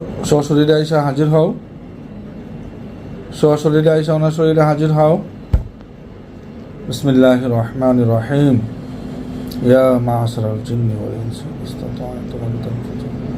সশরীরে আইসা হাজির হও সশরীরে আইসা ওনার শরীরে হাজির হও বিসমিল্লাহ রহমান রহিম ইয়া মাসর জিন্নি ওয়াল ইনসি ইস্তাতাআতুম আন তানফুযু মিন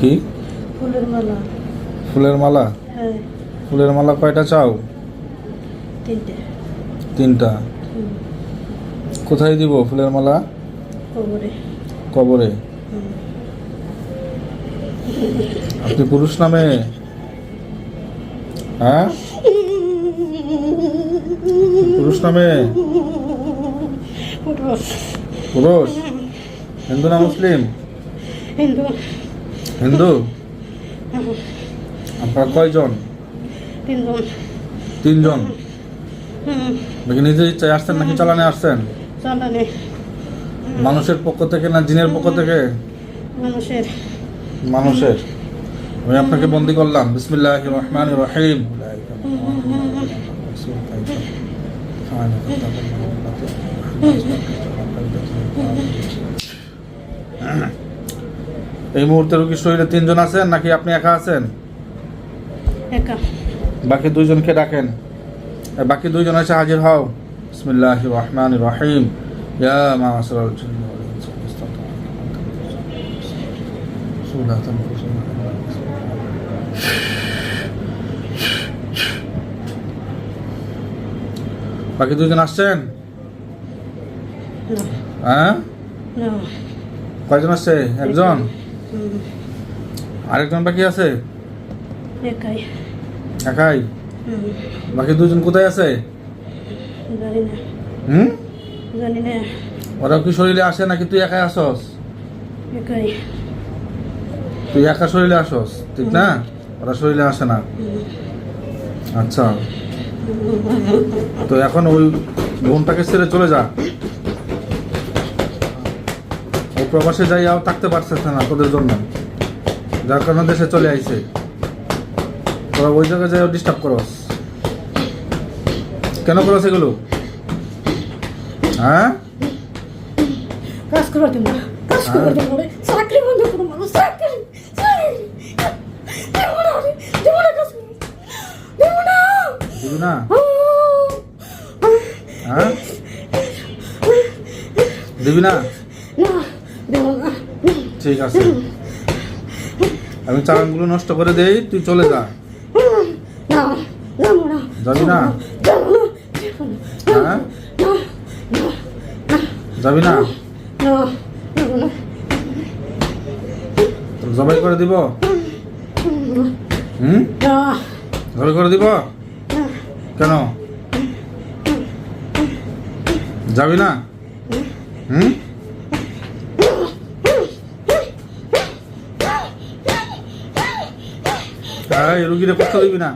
কি? ফুলের মালা। ফুলের মালা? হ্যাঁ। ফুলের মালা কয়টা চাও? তিনটে। তিনটা। কোথায় দিব ফুলের মালা? কবরে। কবরে। আপনি পুরুষ নামে হ্যাঁ? পুরুষ নামে? পুরুষ? হিন্দু না মুসলিম? হিন্দু? হিন্দু আপনারা কয়জন? তিনজন তিনজন। নাকি নিজের ইচ্ছায় আসছেন নাকি চালানে আসছেন? চালানে। মানুষের পক্ষ থেকে না জিনের পক্ষ থেকে? মানুষের। মানুষের। আমি আপনাকে বন্দি করলাম। বিসমিল্লাহ রহমান রহিম। এই মুহূর্তে রুগীর শরীরে তিনজন আছেন নাকি আপনি একা আছেন? বাকি দুইজনকে ডাকেন। বাকি দুইজন এসে হাজির হও। বিসমিল্লাহ রহমান রহিম। ইয়া ওয়াল বাকি দুজন আসছেন? হ্যাঁ? কয়জন আসছে একজন? আরেকজন বাকি আছে? একাই। বাকি দুজন কোথায় আছে? হুম? ওরা কি শরীরে আসে নাকি তুই একাই আসস? তুই একা শরীরে আসস ঠিক না? ওরা শরীরে আসে না। আচ্ছা। তো এখন ওই বোনটাকে ছেড়ে চলে যা। ও প্রবাসে যাই আর থাকতে পারছে না তোদের জন্য যার কারণে দেশে চলে আইছে। তোরা ওই জায়গায় যাই ডিস্টার্ব করস। কেন করস এগুলো? হ্যাঁ? কাজ করে কাজ করে দিব চাকরি বন্ধ করো মানুষ চাকরি চাকরি দেব না রে, দেব না কাজ করো। দেব না দিবি না? হ্যাঁ? দিবি না? ঠিক আছে। আমি চালানগুলো নষ্ট করে দেই, তুই চলে যা। যাব না? হ্যাঁ? যাবি না? জবাই করে দিব? হুম? জবাই করে দিব? কেন? যাবি না? হুম? রুগীরে কষ্ট দিবি না?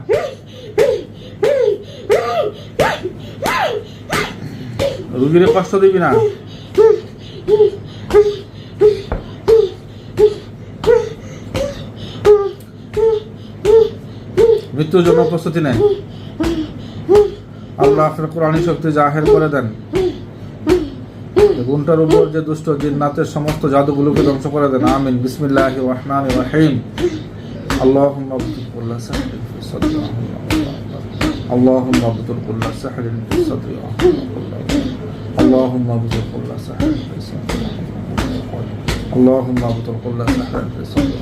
রুগীরে কষ্ট দিবি না? মৃত্যুর জন্য প্রস্তুতি নেয় আল্লাহ আপনার কোরআনী শক্তি জাহের করে দেন গুণটার উপর যে দুষ্ট জিন্নাতের সমস্ত জাদুগুলোকে ধ্বংস করে দেন আমিন বিসমিল্লাহ রহমান রহিম اللهم ابطل كل سحر في صدري اللهم ابطل كل سحر في صدري اللهم ابطل كل سحر في صدري اللهم ابطل كل سحر في صدري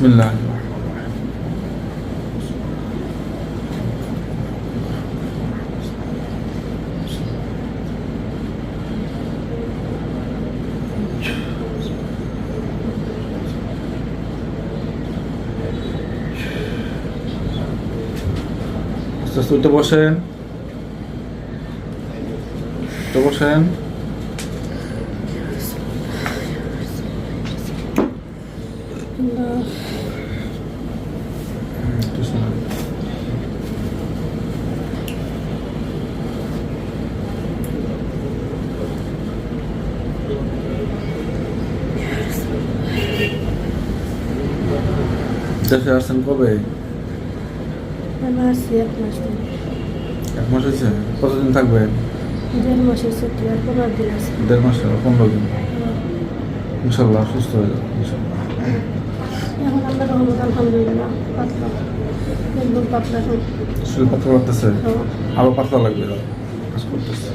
বিসমিল্লাহ আস্তে উঠে বসেন উঠে বসেন No. দেশে আসছেন কবে? এক মাস হয়েছে? কতদিন থাকবেন দেড় মাসের ছুটি আর পনেরো দিন আছে। দেড় পনেরো দিন? ইনশাল্লাহ সুস্থ হয়ে যাবে ইনশাল্লাহ। এখন আমরা রহমত আলহামদুলিল্লাহ পাতলা। একদম পাতলা শরীর পাতলা লাগতেছে? হ্যাঁ। পাতলা লাগবে? কাজ করতেছে।